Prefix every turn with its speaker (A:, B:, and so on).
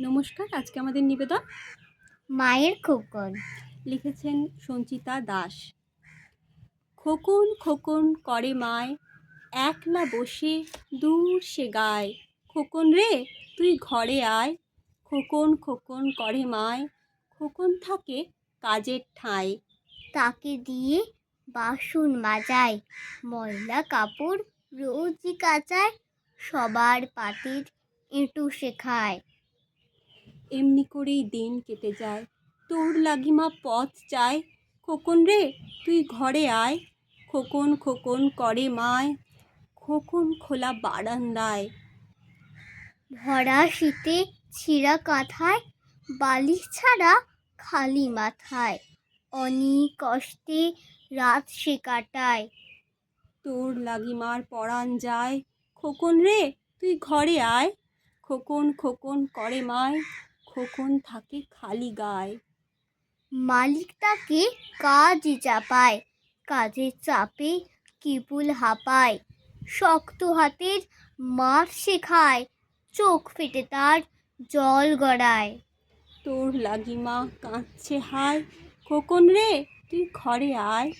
A: নমস্কার আজকে আমাদের নিবেদন?
B: মায়ের খোকন।
A: লিখেছেন সঞ্চিতা দাস। খোকন খোকন করে মায় একলা বসে দূর সে গায়। খোকন রে তুই ঘরে আয়। খোকন খোকন করে মায় খোকন থাকে কাজের ঠাঁই।
B: তাকে দিয়ে বাসন মাজায় ময়লা কাপড় রোজই কাচায় সবার পাটির এঁটু শেখায়।
A: এমনি করেই দিন কেটে যায়। তোর লাগিমা পথ চায়। খোকন রে তুই ঘরে আয়। খোকন খোকন করে মায়। খোকন খোলা বারান্দায়।
B: ভরা শীতে ছিঁড়া কাঁথায় বালিশ ছাড়া খালি মাথায়। অনেক কষ্টে রাত সে কাটায়।
A: তোর লাগিমার পরাণ যায়। খোকন রে তুই ঘরে আয়। খোকন খোকন করে মায়। খোকন থাকে খালি গায়?
B: মালিক তাকে কাজে চাপায় কাজের চাপে কিপুল হাঁপায় শক্ত হাতের মার শেখায় চোখ ফেটে তার জল গড়ায়।
A: তোর লাগিমা কাঁদছে হায় খোকন রে তুই ঘরে আয়?